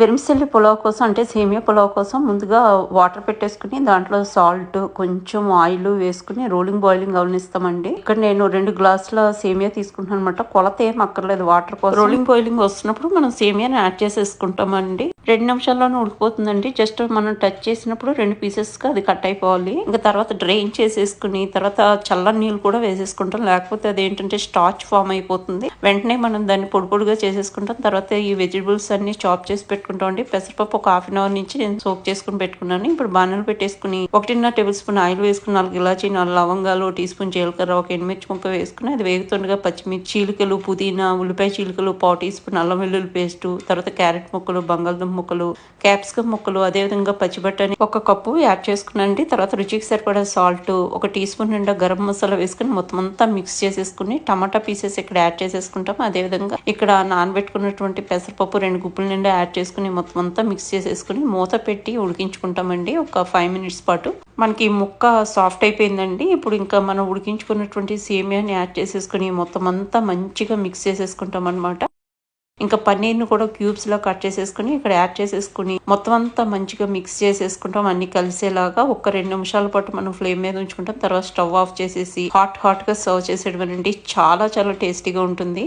వెరిమిసెల్లి పులావ్ కోసం అంటే సేమియా పులావ్ కోసం ముందుగా వాటర్ పెట్టేసుకుని దాంట్లో సాల్ట్ కొంచెం ఆయిల్ వేసుకుని రోలింగ్ బాయిలింగ్ అవనిస్తామండి ఇక్కడ నేను రెండు గ్లాసుల సేమియా తీసుకుంటున్నాను అనమాట కొలత ఏం అక్కర్లేదు వాటర్ కోసం. రోలింగ్ బాయిలింగ్ వస్తున్నప్పుడు మనం సేమియాని యాడ్ చేసేసుకుంటామండి. రెండు నిమిషాల్లోనే ఉడికిపోతుందండి. జస్ట్ మనం టచ్ చేసినప్పుడు రెండు పీసెస్గా అది కట్ అయిపోవాలి. ఇంకా తర్వాత డ్రైన్ చేసేసుకుని తర్వాత చల్లని నీళ్ళు కూడా వేసేసుకుంటాం. లేకపోతే అది ఏంటంటే స్టార్చ్ ఫామ్ అయిపోతుంది. వెంటనే మనం దాన్ని పొడి పొడిగా చేసేసుకుంటాం. తర్వాత ఈ వెజిటబుల్స్ అన్ని చాప్ చేసి పెట్టుకుంటాం అండి. పెసరపప్పు ఒక హాఫ్ అన్ అవర్ నుంచి నేను సోప్ చేసుకుని పెట్టుకున్నాను. ఇప్పుడు బాణలు పెట్టేసుకుని ఒకటిన్నర టేబుల్ స్పూన్ ఆయిల్ వేసుకుని నాలుగు ఇలాచి నాలుగు లవంగాలు టీ స్పూన్ జీలకర్ర ఒక ఎనిమిర్చి ముక్క వేసుకుని అది వేగుతుండగా పచ్చిమిర్చి చీలికలు పుదీనా ఉల్లిపాయ చీలికలు పావు టీ స్పూన్ అల్లం వెల్లుల్లి పేస్ట్ తర్వాత క్యారెట్ ముక్కలు బంగాళదుంప ముక్కలు క్యాప్సికమ్ ముక్కలు అదేవిధంగా పచ్చిబట్టని ఒక కప్పు యాడ్ చేసుకునండి. తర్వాత రుచికి సరిపడా సాల్ట్ ఒక టీ స్పూన్ నిండా గరం మసాలా వేసుకుని మొత్తం అంతా మిక్స్ చేసేసుకుని టమాటా పీసెస్ ఇక్కడ యాడ్ చేసేసుకుంటాం. అదేవిధంగా ఇక్కడ నానబెట్టుకున్నటువంటి పెసరపప్పు రెండు గుప్పుల నిండా యాడ్ చేసుకుని మొత్తం అంతా మిక్స్ చేసేసుకుని మూత పెట్టి ఉడికించుకుంటామండి. ఒక ఫైవ్ మినిట్స్ పాటు. మనకి ముక్క సాఫ్ట్ అయిపోయిందండి. ఇప్పుడు ఇంకా మనం ఉడికించుకున్నటువంటి సేమియాని యాడ్ చేసేసుకుని మొత్తం అంతా మంచిగా మిక్స్ చేసేసుకుంటాం అనమాట ఇంకా పన్నీర్ని కూడా క్యూబ్స్లో కట్ చేసేసుకుని ఇక్కడ యాడ్ చేసేసుకుని మొత్తం అంతా మంచిగా మిక్స్ చేసేసుకుంటాం. అన్ని కలిసేలాగా ఒక రెండు నిమిషాల పాటు మనం ఫ్లేమ్ మీద ఉంచుకుంటాం. తర్వాత స్టవ్ ఆఫ్ చేసేసి హాట్ హాట్గా సర్వ్ చేసేయడం చాలా చాలా టేస్టీగా ఉంటుంది.